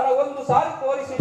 ನನ್ನ ಒಂದು ಸಾರಿ ತೋರಿಸಿ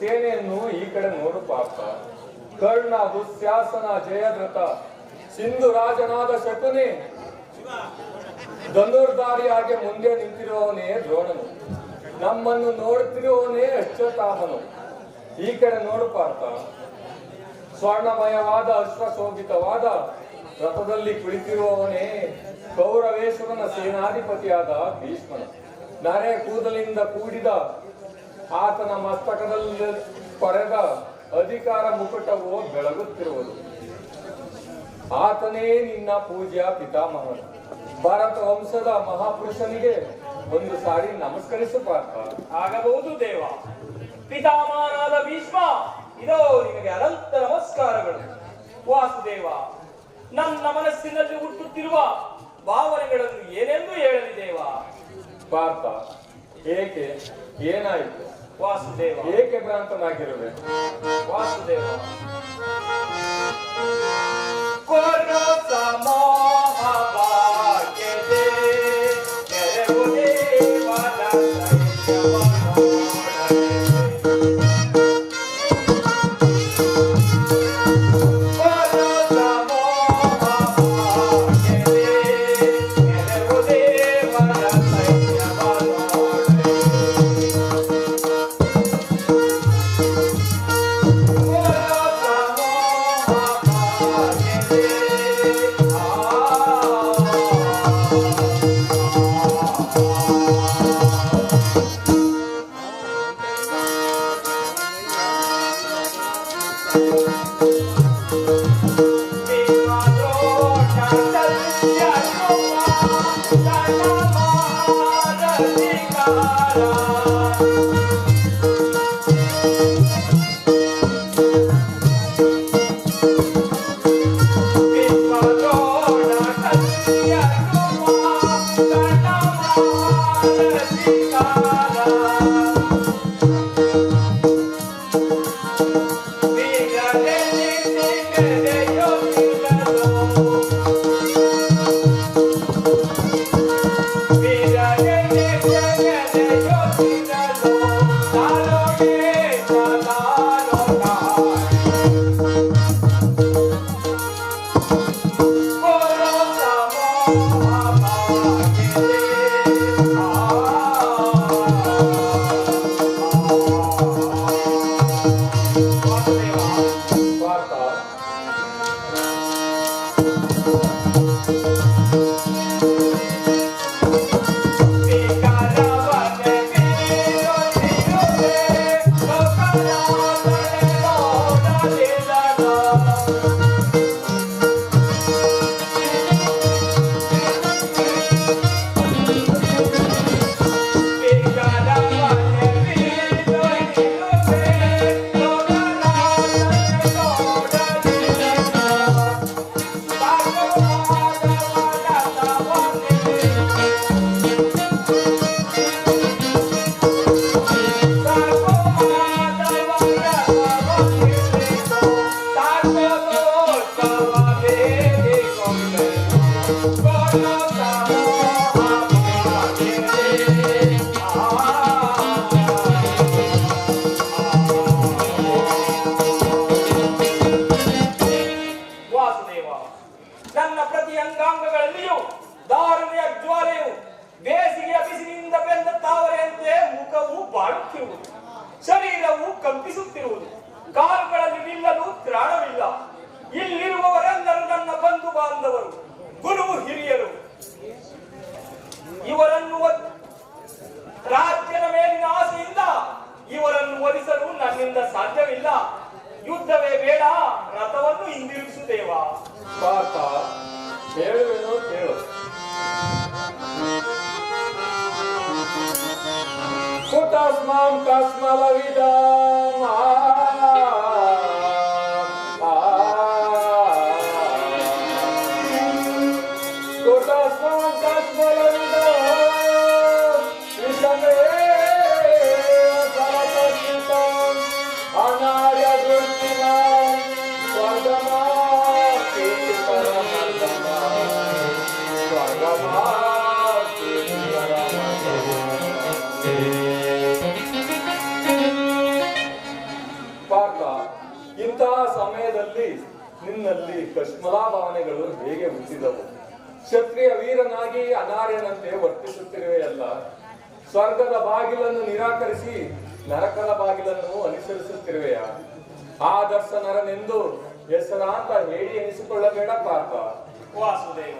ಸೇನೆಯನ್ನು ಈ ಕಡೆ ನೋಡು ಪಾಪ. ಕರ್ಣ ದುಸ್ಯಾಸನ ಜಯದ್ರತ ಸಿಂಧು ರಾಜನಾದ ಶಕುನಿ. ಧನುರ್ಧಾರಿಯಾಗಿ ಮುಂದೆ ನಿಂತಿರುವವನೇ ದ್ರೋಣನು. ನಮ್ಮನ್ನು ನೋಡುತ್ತಿರುವವನೇ ಅಶ್ವತ್ಥಾಮನು. ಈ ಕಡೆ ನೋಡು ಪಾರ್ಥ. ಸ್ವರ್ಣಮಯವಾದ, ಅಶ್ವಶೋಭಿತವಾದ, ರಥದಲ್ಲಿ ಕುಳಿತಿರುವವನೇ ಕೌರವೇಶ್ವರನ ಸೇನಾಧಿಪತಿಯಾದ ಭೀಷ್ಮನು. ನರೆ ಕೂದಲಿಂದ ಕೂಡಿದ ಆತನ ಮಸ್ತಕದಲ್ಲಿ ಪಡೆದ ಅಧಿಕಾರ ಮುಕುಟವು ಬೆಳಗುತ್ತಿರುವುದು. ಆತನೇ ನಿನ್ನ ಪೂಜ್ಯ ಪಿತಾಮಹ ಭಾರತ ವಂಶದ ಮಹಾಪುರುಷನಿಗೆ ಒಂದು ಸಾರಿ ನಮಸ್ಕರಿಸು ಪಾರ್ಥ. ಆಗಬಹುದು ದೇವ. ಪಿತಾಮಹನಾದ ಭೀಷ್ಮ ಇದೋ ನಿಮಗೆ ಅನಂತ ನಮಸ್ಕಾರಗಳು. ವಾಸುದೇವ ನನ್ನ ಮನಸ್ಸಿನಲ್ಲಿ ಹುಟ್ಟುತ್ತಿರುವ ಭಾವನೆಗಳನ್ನು ಏನೆಂದು ಹೇಳಲಿ ದೇವ. ಪಾರ್ಥ ಏಕೆ? ಏನಾಯಿತು? ವಾಸುದೇವ. ಏಕೆ ಭ್ರಾಂತನಾಗಿರಬೇಕು ವಾಸುದೇವ. ತಾವರೆಯಂತೆ ಮುಖವು ಬಾಳುತ್ತಿರುವುದು. ಶರೀರವು ಕಂಪಿಸುತ್ತಿರುವುದು. ಕಾಲುಗಳಲ್ಲಿ ನಿಲ್ಲಲು ತ್ರಾಣವಿಲ್ಲ ಇಲ್ಲಿರುವವರೆಲ್ಲರೂ ನನ್ನ ಬಂಧು ಬಾಂಧವರು ಗುರು ಹಿರಿಯರು. ಇವರನ್ನು ರಾಜ್ಯದ ಮೇಲಿನ ಆಸೆಯಿಂದ ಇವರನ್ನು ಒಲಿಸಲು ನನ್ನಿಂದ ಸಾಧ್ಯವಿಲ್ಲ. ಯುದ್ಧವೇ ಬೇಡ, ರಥವನ್ನು ಹಿಂದಿರುಗಿಸುತ್ತೇವಾ? ಪಾಪ ಹೇಳುವೆನೋ ಕೇಳು ಕುಟಸ್ಮಾಂ ಕಸ್ಮಲವಿದಂ ಆ, ಆ. ವೀರನಾಗಿ ಅನಾರ್ಯನಂತೆ ವರ್ತಿಸುತ್ತಿರುವೆಯಲ್ಲ ಸ್ವರ್ಗದ ಬಾಗಿಲನ್ನು ನಿರಾಕರಿಸಿ ನರಕದ ಬಾಗಿಲನ್ನು ಅನುಸರಿಸುತ್ತಿರುವೆಯ ಆದರ್ಶ ನರನೆಂದು ಹೆಸರಾಂತ ಹೇಳಿ ಎನಿಸಿಕೊಳ್ಳಬೇಡ ಪಾರ್ಥ. ವಾಸುದೇವ.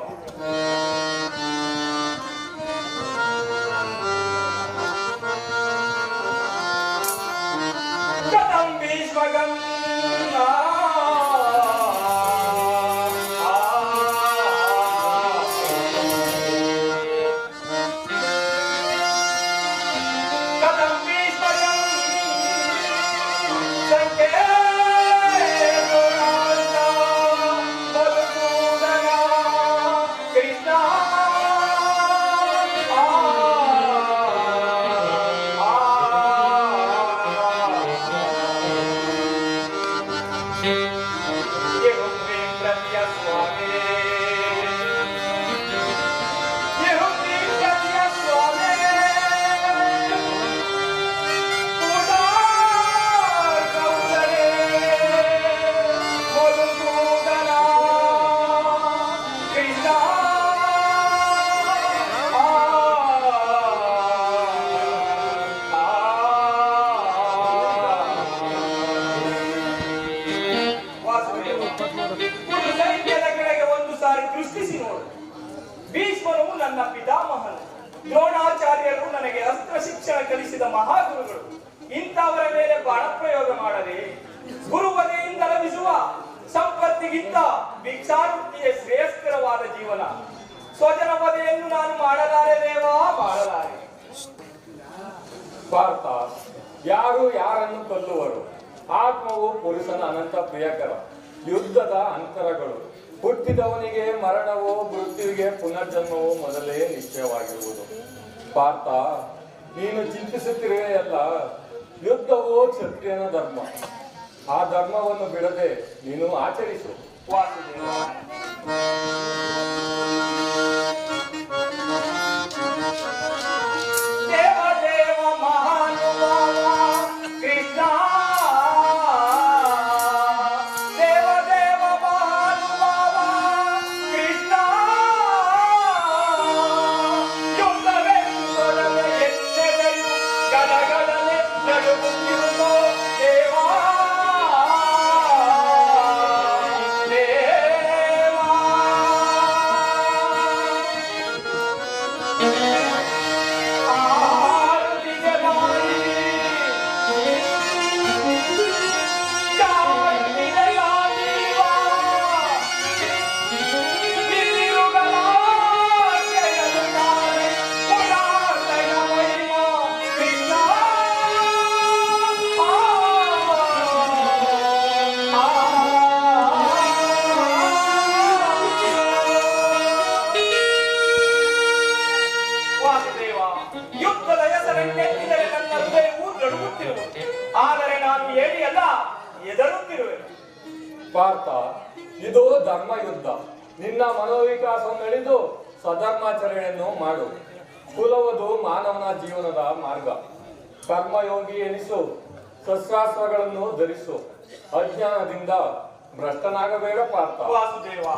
ಸ್ವಜನ ಪದೆಯನ್ನು ನಾನು ಮಾಡಲಾರೆ ದೇವಾ, ಮಾಡಲಾರೆ. ಭಾರತ, ಯಾರು ಯಾರನ್ನು ಕೊಲ್ಲುವರು? ಆತ್ಮವು ಪುರುಷನ ಅನಂತ ಪ್ರಿಯಕರ, ಯುದ್ಧದ ಅಂತರಗಳು. ಹುಟ್ಟಿದವನಿಗೆ ಮರಣವೋ, ಮೃತ್ಯುವಿಗೆ ಪುನರ್ಜನ್ಮವೋ ಮೊದಲೇ ನಿಶ್ಚಯವಾಗಿರುವುದು. ಪಾರ್ಥ ನೀನು ಚಿಂತಿಸುತ್ತಿರುವೆಯಲ್ಲ ಯುದ್ಧವೋ ಕ್ಷತ್ರಿಯನ ಧರ್ಮ. ಆ ಧರ್ಮವನ್ನು ಬಿಡದೆ ನೀನು ಆಚರಿಸು. ವಾಸುದೇವ. ನಿನ್ನ ಮನೋವಿಕಾಸವನ್ನು ನಡೆದು ಸ್ವಧರ್ಮಾಚರಣೆಯನ್ನು ಮಾಡು. ಕುಲವದು ಮಾನವನ ಜೀವನದ ಮಾರ್ಗ. ಕರ್ಮಯೋಗಿ ಎನಿಸು, ಶಸ್ತ್ರಾಸ್ತ್ರಗಳನ್ನು ಧರಿಸು. ಅಜ್ಞಾನದಿಂದ ಭ್ರಷ್ಟನಾಗಬೇಡ Partha. Vasudeva.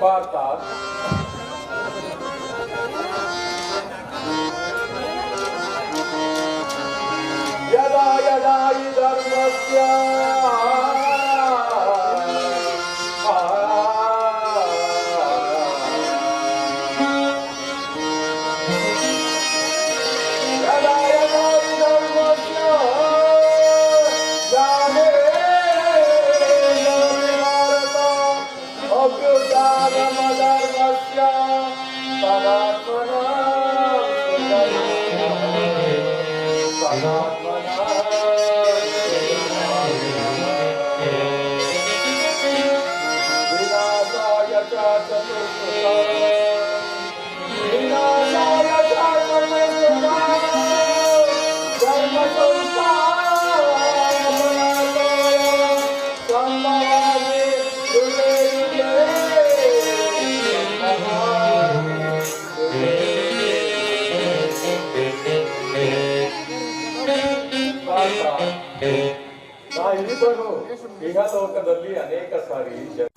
bardak, Yada yada gider masya Érica Faria.